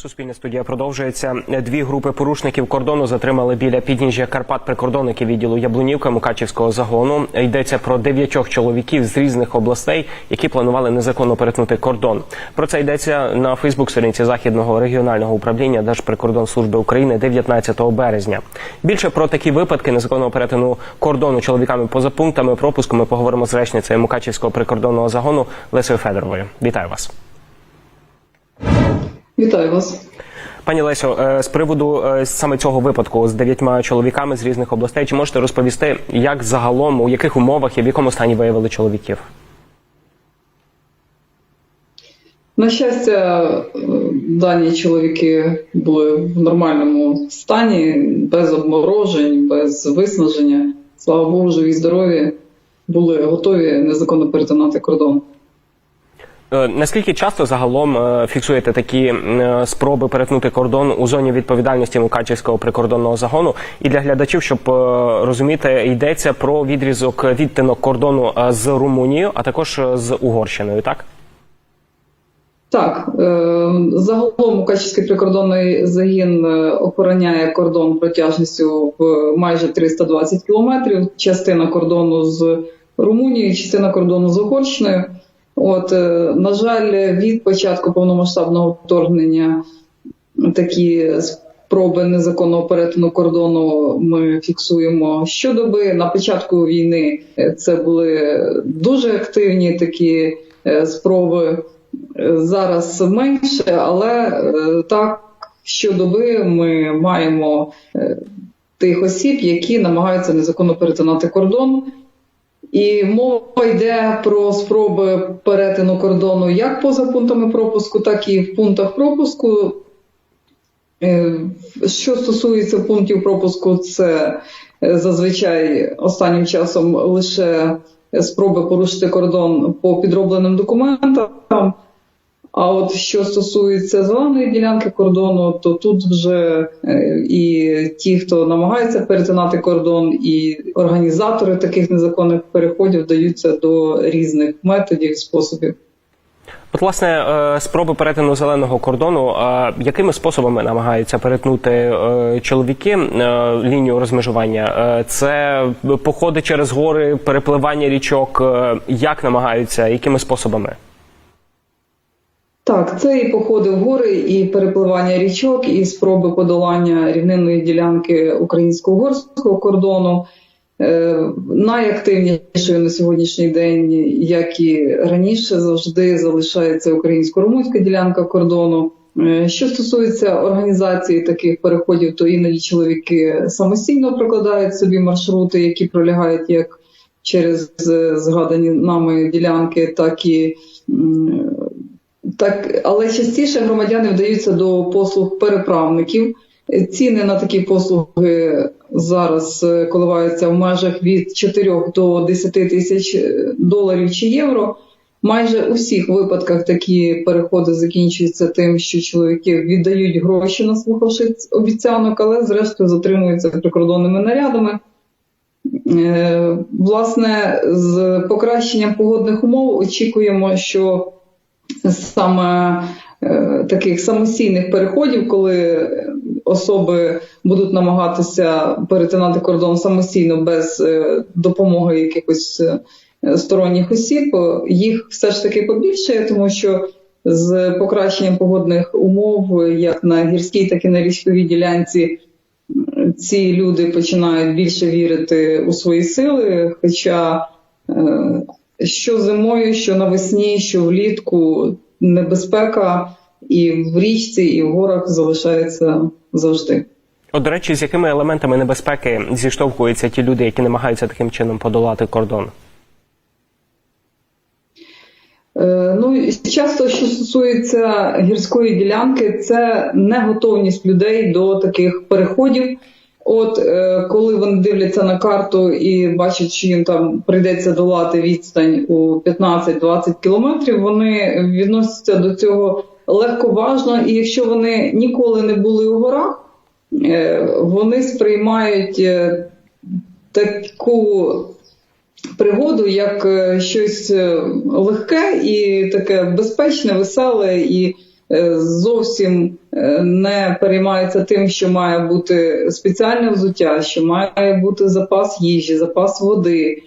Суспільне студія продовжується. Дві групи порушників кордону затримали біля підніжжя Карпат прикордонники відділу Яблунівка Мукачівського загону. Йдеться про дев'ятьох чоловіків з різних областей, які планували незаконно перетнути кордон. Про це йдеться на Фейсбук-сторінці західного регіонального управління Держприкордонслужби України 19 березня. Більше про такі випадки незаконного перетину кордону чоловіками поза пунктами пропуску ми поговоримо з речницею Мукачівського прикордонного загону Лесею Федоровою. Вітаю вас. Вітаю вас. Пані Лесю, е, з приводу е, саме цього випадку з дев'ятьма чоловіками з різних областей, чи можете розповісти, як загалом, у яких умовах і в якому стані виявили чоловіків? На щастя, е, дані чоловіки були в нормальному стані, без обморожень, без виснаження. Слава Богу, живі здорові, були готові незаконно перетинати кордон. Е, Наскільки часто загалом е, фіксуєте такі е, спроби перетнути кордон у зоні відповідальності Мукачівського прикордонного загону? І для глядачів, щоб розуміти, йдеться про відрізок відтинок кордону з Румунією, а також з Угорщиною, так? Так, загалом Мукачівський прикордонний загін охороняє кордон протяжністю в майже 320 кілометрів. Частина кордону з Румунією, частина кордону з Угорщиною. От, е, на жаль, від початку повномасштабного вторгнення такі спроби незаконного перетину кордону ми фіксуємо щодоби. На початку війни е, це були дуже активні такі е, спроби. Зараз менше, але так щодоби ми маємо тих осіб, які намагаються незаконно перетинати кордон. І мова йде про спроби перетину кордону як поза пунктами пропуску, так і в пунктах пропуску. Е, Що стосується пунктів пропуску, це е, зазвичай останнім часом лише спроби порушити кордон по підробленим документам. А от що стосується зеленої ділянки кордону, то тут вже е, і ті, хто намагається перетинати кордон, і організатори таких незаконних переходів даються до різних методів і способів. От, власне, е, спроби перетину зеленого кордону, е, якими способами намагаються перетнути чоловіки лінію розмежування? Це походи через гори, перепливання річок. Як намагаються, якими способами? Так, це і походи в гори, і перепливання річок, і спроби подолання рівнинної ділянки українсько-угорського кордону. Е, Найактивнішою на сьогоднішній день, як і раніше, завжди залишається українсько-румунська ділянка кордону. Е, Що стосується організації таких переходів, то іноді чоловіки самостійно прокладають собі маршрути, які пролягають як через е, згадані нами ділянки, так і так, але частіше громадяни вдаються до послуг переправників. Ціни на такі послуги зараз е, коливаються в межах від 4 до 10 тисяч доларів чи євро. Майже у всіх випадках такі переходи закінчуються тим, що чоловіки віддають гроші, наслухавши обіцянок, але зрештою затримуються прикордонними нарядами. Е, Власне, з покращенням погодних умов очікуємо, що саме е, таких самостійних переходів, коли особи будуть намагатися перетинати кордон самостійно без е, допомоги якихось е, сторонніх осіб, їх все ж таки побільшає, тому що з покращенням погодних умов, як на гірській, так і на річковій ділянці, ці люди починають більше вірити у свої сили. Хоча що зимою, що навесні, що влітку небезпека і в річці, і в горах залишається завжди. От, до речі, з якими елементами небезпеки зіштовхуються ті люди, які намагаються таким чином подолати кордон? Е, Ну часто, що стосується гірської ділянки, це неготовність людей до таких переходів. От е, коли вони дивляться на карту і бачать, що їм там прийдеться долати відстань у 15-20 кілометрів, вони відносяться до цього легковажно, і якщо вони ніколи не були у горах, е, вони сприймають е, таку пригоду як е, щось е, легке і таке безпечне, веселе, і зовсім е, не переймаються тим, що має бути спеціальне взуття, що має бути запас їжі, запас води.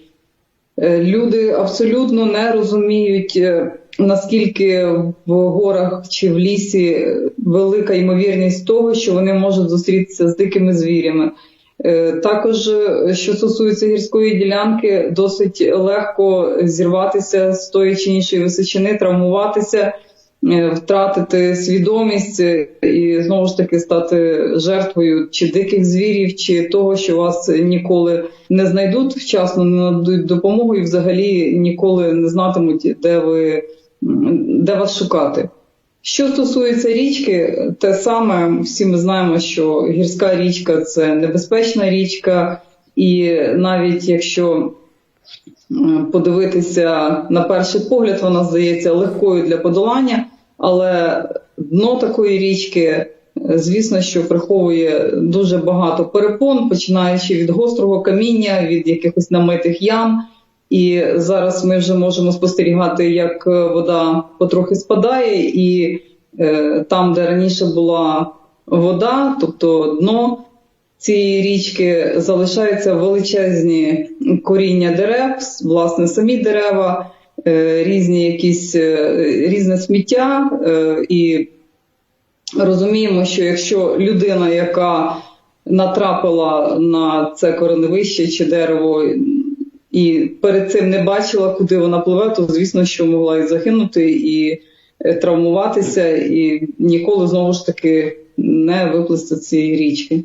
Е, Люди абсолютно не розуміють, е, наскільки в горах чи в лісі е, велика ймовірність того, що вони можуть зустрітися з дикими звірями. Е, Також, е, що стосується гірської ділянки, досить легко зірватися з тої чи іншої височини, травмуватися, е, втратити свідомість е, і знову ж таки стати жертвою чи диких звірів, чи того, що вас ніколи не знайдуть вчасно, не нададуть допомогу і взагалі ніколи не знатимуть, де ви де вас шукати. Що стосується річки, те саме всі ми знаємо, що гірська річка це небезпечна річка, і навіть якщо подивитися на перший погляд, вона здається легкою для подолання, але дно такої річки, е, звісно, що приховує дуже багато перепон, починаючи від гострого каміння, від якихось намитих ям. І зараз ми вже можемо спостерігати, як е, вода потрохи спадає, і е, там, де раніше була вода, тобто дно цієї річки, залишаються величезні коріння дерев, власне, самі дерева, різні якісь е, різне сміття. Е, і розуміємо, що якщо людина, яка натрапила на це кореневище чи дерево, і перед цим не бачила, куди вона пливе, то звісно, що могла і загинути, і е, травмуватися, і ніколи знову ж таки не виплисти цієї річки.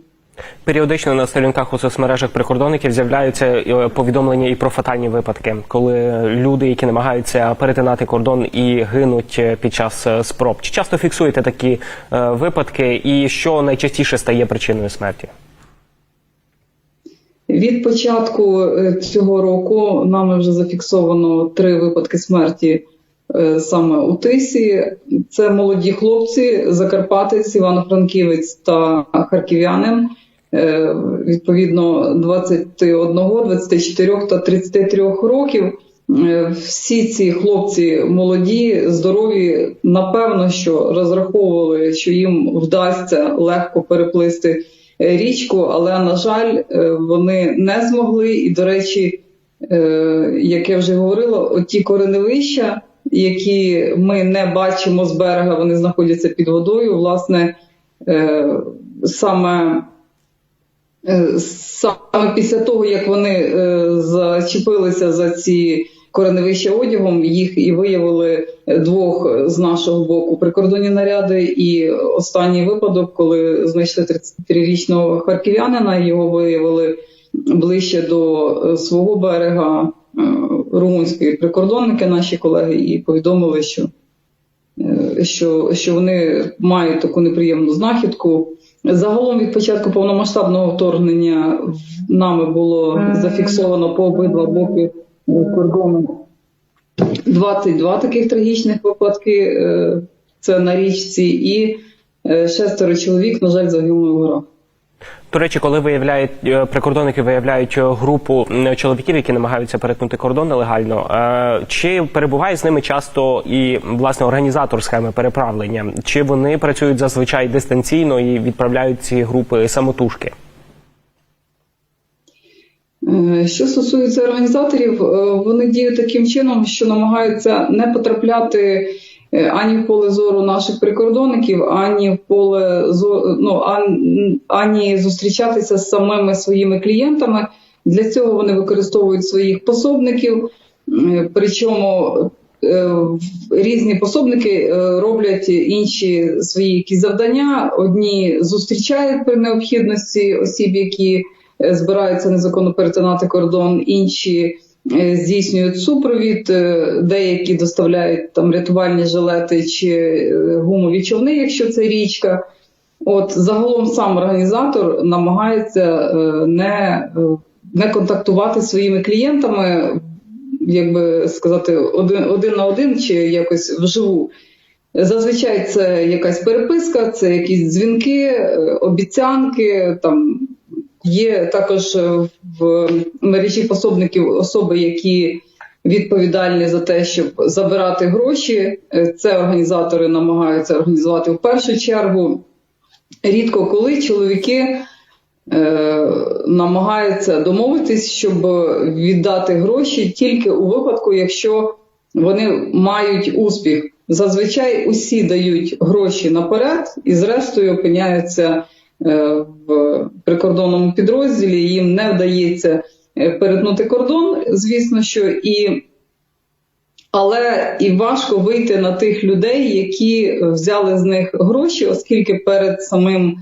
Періодично на сторінках у соцмережах прикордонників з'являються е, повідомлення і про фатальні випадки, коли люди, які намагаються перетинати кордон і гинуть е, під час е, спроб. Чи часто фіксуєте такі е, випадки, і що найчастіше стає причиною смерті? Від початку цього року нами вже зафіксовано три випадки смерті е, саме у Тисі. Це молоді хлопці, Закарпатець, Івано-Франківець та харків'янин. Е, Відповідно, 21, 24 та 33 років. Е, Всі ці хлопці молоді, здорові, напевно, що розраховували, що їм вдасться легко переплисти е, річку, але на жаль, вони не змогли. І, до речі, як я вже говорила, оті кореневища, які ми не бачимо з берега, вони знаходяться під водою. Власне, саме Саме після того, як вони е, зачепилися за ці кореневища одягом, їх і виявили двох з нашого боку прикордонні наряди. І останній випадок, коли знайшли 33-річного харків'янина, його виявили ближче до е, свого берега е, румунські прикордонники, наші колеги, і повідомили, що, е, що, що вони мають таку неприємну знахідку. Загалом від початку повномасштабного вторгнення нами було зафіксовано по обидва боки кордону 22 таких трагічних випадки. е, Це на річці, і е, шестеро чоловік, на жаль, загинули в горах. До речі, коли виявляють е, прикордонники виявляють е, групу чоловіків, які намагаються перетнути кордон нелегально, е, чи перебуває з ними часто і власне організатор схеми переправлення? Чи вони працюють зазвичай дистанційно і відправляють ці групи самотужки? Що стосується організаторів, вони діють таким чином, що намагаються не потрапляти ані в поле зору наших прикордонників, ані в поле ну, ані зустрічатися з самими своїми клієнтами. Для цього вони використовують своїх пособників. Е, Причому е, різні пособники е, роблять інші свої якісь завдання. Одні зустрічають при необхідності осіб, які е, збираються незаконно перетинати кордон, інші е, здійснюють супровід, е, деякі доставляють там рятувальні жилети чи е, гумові човни, якщо це річка. От загалом сам організатор намагається е, не, е, не контактувати своїми клієнтами, як би сказати, один, один на один чи якось вживу. Зазвичай це якась переписка, це якісь дзвінки, е, обіцянки. Там є також е, в мережі пособників особи, які відповідальні за те, щоб забирати гроші. Е, Це організатори намагаються організувати в першу чергу. Рідко коли чоловіки е, намагаються домовитись, щоб віддати гроші тільки у випадку, якщо вони мають успіх. Зазвичай усі дають гроші наперед і, зрештою, опиняються в прикордонному підрозділі. Їм не вдається е, перетнути кордон, звісно, що і. Але і важко вийти на тих людей, які взяли з них гроші, оскільки перед самим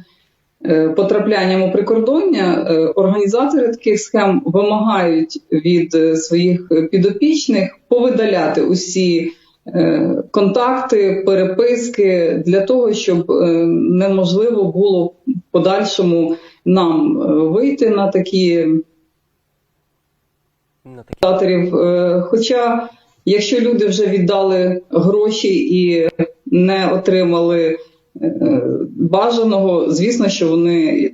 е, потраплянням у прикордоння е, організатори таких схем вимагають від е, своїх підопічних повидаляти усі е, контакти, переписки для того, щоб е, неможливо було в подальшому нам е, вийти на такі. Е, Хоча, якщо люди вже віддали гроші і не отримали е, бажаного, звісно, що вони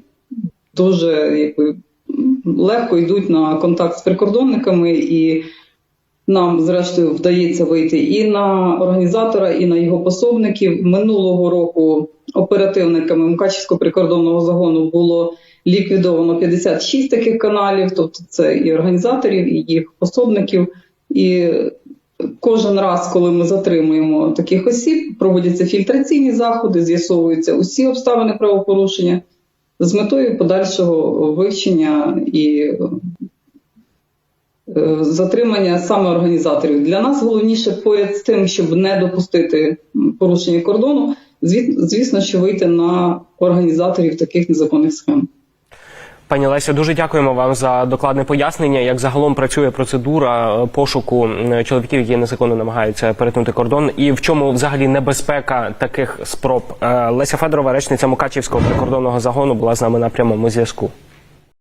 дуже якби, легко йдуть на контакт з прикордонниками, і нам, зрештою, вдається вийти і на організатора, і на його пособників. Минулого року оперативниками Мукачівського прикордонного загону було ліквідовано 56 таких каналів, тобто це і організаторів, і їх пособників. І кожен раз, коли ми затримуємо таких осіб, проводяться фільтраційні заходи, з'ясовуються усі обставини правопорушення з метою подальшого вивчення і затримання саме організаторів. Для нас головніше поряд тим, щоб не допустити порушення кордону, звісно, що вийти на організаторів таких незаконних схем. Пані Лесю, дуже дякуємо вам за докладне пояснення. Як загалом працює процедура е, пошуку чоловіків, які незаконно намагаються перетнути кордон, і в чому взагалі небезпека таких спроб? Е, Леся Федорова, речниця Мукачівського прикордонного загону, була з нами на прямому зв'язку.